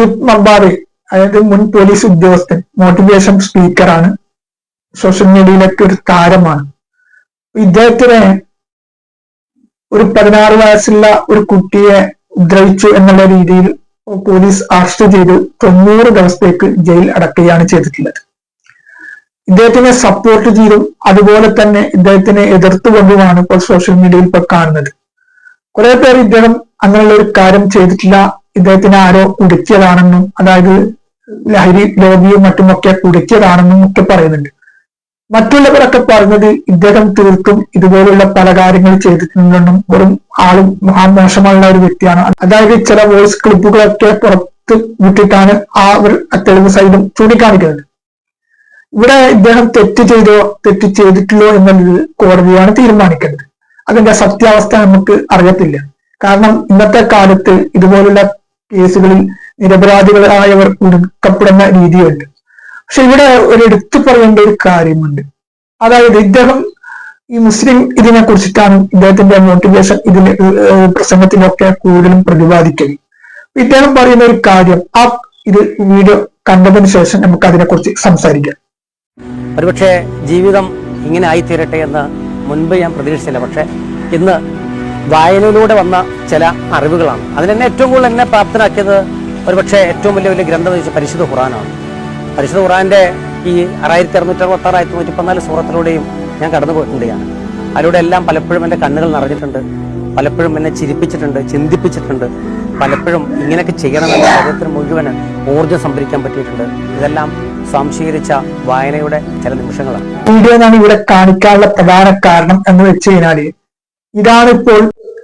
Philip മബ്ബാറി അതായത് മുൻ police ഉദ്യോഗസ്ഥൻ മോട്ടിവേഷൻ സ്പീക്കറാണ് സോഷ്യൽ മീഡിയയിലൊക്കെ ഒരു താരമാണ്. ഇദ്ദേഹത്തിനെ ഒരു പതിനാറ് വയസ്സുള്ള ഒരു കുട്ടിയെ ഉദ്രവിച്ചു എന്നുള്ള രീതിയിൽ പോലീസ് അറസ്റ്റ് ചെയ്ത് തൊണ്ണൂറ് ദിവസത്തേക്ക് ജയിൽ അടക്കുകയാണ് ചെയ്തിട്ടുള്ളത്. ഇദ്ദേഹത്തിനെ സപ്പോർട്ട് ചെയ്തും അതുപോലെ തന്നെ ഇദ്ദേഹത്തിനെ എതിർത്തുകൊണ്ടുമാണ് ഇപ്പോൾ സോഷ്യൽ മീഡിയയിൽ ഇപ്പോൾ കാണുന്നത്. കുറെ പേർ ഇദ്ദേഹം അങ്ങനെയുള്ള ഒരു കാര്യം ചെയ്തിട്ടില്ല. ഇദ്ദേഹത്തിനെ ആരോ കുടിച്ചതാണെന്നും അതായത് ലഹരി രോഗിയും മറ്റുമൊക്കെ കുടിച്ചതാണെന്നും ഒക്കെ പറയുന്നുണ്ട്. മറ്റുള്ളവരൊക്കെ പറഞ്ഞത് ഇദ്ദേഹം തീർത്തും ഇതുപോലുള്ള പല കാര്യങ്ങൾ ചെയ്തിട്ടുണ്ടെന്നും വെറും ആളും മഹാമോശമുള്ള ഒരു വ്യക്തിയാണ്. അതായത് ചില വോയിസ് ക്ലിപ്പുകളൊക്കെ പുറത്ത് വിട്ടിട്ടാണ് ആ ഒരു തെളിവ് സൈഡും ചൂണ്ടിക്കാണിക്കുന്നത്. ഇവിടെ ഇദ്ദേഹം തെറ്റ് ചെയ്തോ തെറ്റ് ചെയ്തിട്ടില്ലോ എന്നുള്ളത് കോടതിയാണ് തീരുമാനിക്കേണ്ടത്. അതിന്റെ സത്യാവസ്ഥ നമുക്ക് അറിയത്തില്ല. കാരണം ഇന്നത്തെ കാലത്ത് ഇതുപോലുള്ള കേസുകളിൽ നിരപരാധികളായവർ ഒടുക്കപ്പെടുന്ന രീതിയുണ്ട്. പക്ഷെ ഇവിടെ ഒരു എടുത്തു പറയേണ്ട ഒരു കാര്യമുണ്ട്. അതായത് ഇദ്ദേഹം ഈ മുസ്ലിം ഇതിനെ കുറിച്ചിട്ടാണ് ഇദ്ദേഹത്തിന്റെ മോട്ടിവേഷൻ ഇതിന് പ്രസംഗത്തിലൊക്കെ കൂടുതലും പ്രതിപാദിക്കുന്നത് ഇദ്ദേഹം പറയുന്ന ഒരു കാര്യം ആ ഇത് വീഡിയോ കണ്ടതിന് ശേഷം നമുക്ക് അതിനെക്കുറിച്ച് സംസാരിക്കാം. ഒരുപക്ഷെ ജീവിതം ഇങ്ങനെ ആയിത്തീരട്ടെ എന്ന് മുൻപ് ഞാൻ പ്രതീക്ഷിച്ചില്ല. പക്ഷെ ഇന്ന് വായനയിലൂടെ വന്ന ചില അറിവുകളാണ്. അതിനെന്നെ ഏറ്റവും കൂടുതൽ എന്നെ പ്രാപ്തനാക്കിയത് ഒരുപക്ഷെ ഏറ്റവും വലിയ വലിയ ഗ്രന്ഥം വെച്ച് പരിശുദ്ധ ഖുറാനാണ് പരിശുദ്ധ ഖുറാന്റെ ഈ ആറായിരത്തി അറുന്നൂറ്റി അറുപത്തി ആറ് ആയിരത്തി നൂറ്റി പതിനാല് സൂറത്തിലൂടെയും ഞാൻ കടന്നു പോയിട്ടുണ്ട് ഞാൻ അതിലൂടെ എല്ലാം പലപ്പോഴും എന്റെ കണ്ണുകൾ നിറഞ്ഞിട്ടുണ്ട് പലപ്പോഴും എന്നെ ചിരിപ്പിച്ചിട്ടുണ്ട് ചിന്തിപ്പിച്ചിട്ടുണ്ട് പലപ്പോഴും ഇങ്ങനെയൊക്കെ ചെയ്യണമെന്ന് ശരീരത്തിന് മുഴുവൻ ഊർജം സംഭരിക്കാൻ പറ്റിയിട്ടുണ്ട്. ഇതെല്ലാം സ്വാംശീകരിച്ച വായനയുടെ ചില നിമിഷങ്ങളാണ്. വീഡിയോ ഞാൻ ഇവിടെ കാണിക്കാനുള്ള പ്രധാന കാരണം എന്ന് വെച്ച് കഴിഞ്ഞാൽ ഇതാണ് ഇപ്പോൾ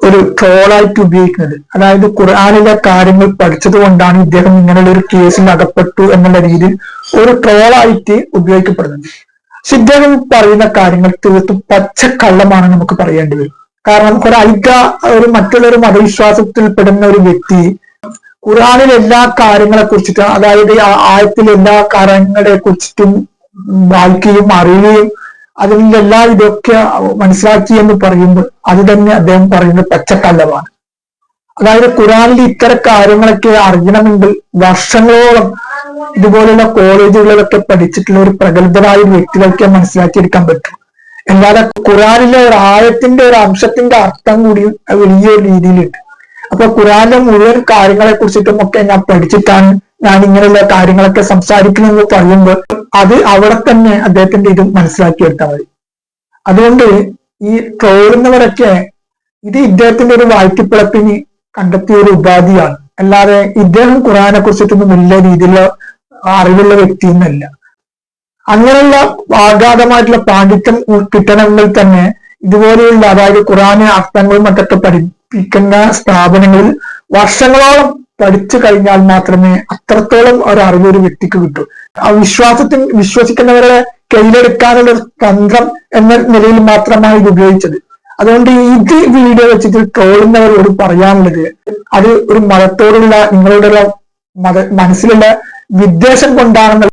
ഒരു ട്രോളായിട്ട് ഉപയോഗിക്കുന്നത്. അതായത് ഖുർആാനിലെ കാര്യങ്ങൾ പഠിച്ചത് കൊണ്ടാണ് ഇദ്ദേഹം ഇങ്ങനെയുള്ള ഒരു കേസിൽ അകപ്പെട്ടു എന്നുള്ള രീതിയിൽ ഒരു ട്രോളായിട്ട് ഉപയോഗിക്കപ്പെടുന്നത്. പക്ഷെ ഇദ്ദേഹം പറയുന്ന കാര്യങ്ങൾ തീർത്തും പച്ചക്കള്ളമാണ് നമുക്ക് പറയേണ്ടി വരും. കാരണം ഒരു ഐക്യ ഒരു മറ്റുള്ള ഒരു മതവിശ്വാസത്തിൽപ്പെടുന്ന ഒരു വ്യക്തി ഖുറാനിൽ എല്ലാ കാര്യങ്ങളെ കുറിച്ചിട്ടും അതായത് ആയത്തിൽ എല്ലാ കാര്യങ്ങളെ കുറിച്ചിട്ടും വായിക്കുകയും അറിയുകയും അതിന്റെ എല്ലാ ഇതൊക്കെ മനസ്സിലാക്കി എന്ന് പറയുമ്പോൾ അത് തന്നെ അദ്ദേഹം പറയുന്നത് പച്ചക്കല്ലമാണ് അതായത് ഖുറാനിൽ ഇത്തരം കാര്യങ്ങളൊക്കെ അറിയണമെങ്കിൽ വർഷങ്ങളോളം ഇതുപോലെയുള്ള കോളേജുകളിലൊക്കെ പഠിച്ചിട്ടുള്ള ഒരു പ്രഗത്ഭരായ വ്യക്തികൾക്ക് മനസ്സിലാക്കിയെടുക്കാൻ പറ്റും. അല്ലാതെ ഖുറാനിലെ ഒരു ആയത്തിന്റെ ഒരു അംശത്തിന്റെ അർത്ഥം കൂടി വലിയൊരു രീതിയിലുണ്ട്. അപ്പൊ ഖുറാനിലെ മുഴുവൻ കാര്യങ്ങളെ കുറിച്ചിട്ടും ഒക്കെ ഞാൻ പഠിച്ചിട്ടാണ് ഞാൻ ഇങ്ങനെയുള്ള കാര്യങ്ങളൊക്കെ സംസാരിക്കണമെന്ന് പറയുമ്പോൾ അത് അവിടെ തന്നെ അദ്ദേഹത്തിന്റെ ഇത് മനസ്സിലാക്കിയെടുത്താൽ മതി. അതുകൊണ്ട് ഈ ട്രോളുന്നവരൊക്കെ ഇത് ഇദ്ദേഹത്തിന്റെ ഒരു വാഴ്ത്തിപ്പിളപ്പിന് കണ്ടെത്തിയ ഒരു ഉപാധിയാണ്. അല്ലാതെ ഇദ്ദേഹം ഖുറാനെ കുറിച്ചിട്ടൊന്നും വലിയ രീതിയിലുള്ള അറിവുള്ള വ്യക്തിയൊന്നല്ല അങ്ങനെയുള്ള ആഘാതമായിട്ടുള്ള പാണ്ഡിത്യം കിട്ടണമെങ്കിൽ തന്നെ ഇതുപോലെയുള്ള അതായത് ഖുറാന് അർത്ഥങ്ങളും മറ്റൊക്കെ പഠിപ്പിക്കുന്ന സ്ഥാപനങ്ങളിൽ വർഷങ്ങളോളം പഠിച്ചു കഴിഞ്ഞാൽ മാത്രമേ അത്രത്തോളം ഒരു അറിവ് ഒരു വ്യക്തിക്ക് കിട്ടൂ. ആ വിശ്വാസത്തിൽ വിശ്വസിക്കുന്നവരെ കയ്യിലെടുക്കാനുള്ള ഒരു തന്ത്രം എന്ന നിലയിൽ മാത്രമാണ് ഇത് ഉപയോഗിച്ചത്. അതുകൊണ്ട് ഇത് വീഡിയോ വെച്ചിട്ട് ട്രോളുന്നവരോട് പറയാനുള്ളത് അത് ഒരു മതത്തോടുള്ള നിങ്ങളുടെ മത മനസ്സിലുള്ള വിദ്വേഷം കൊണ്ടാണെന്ന്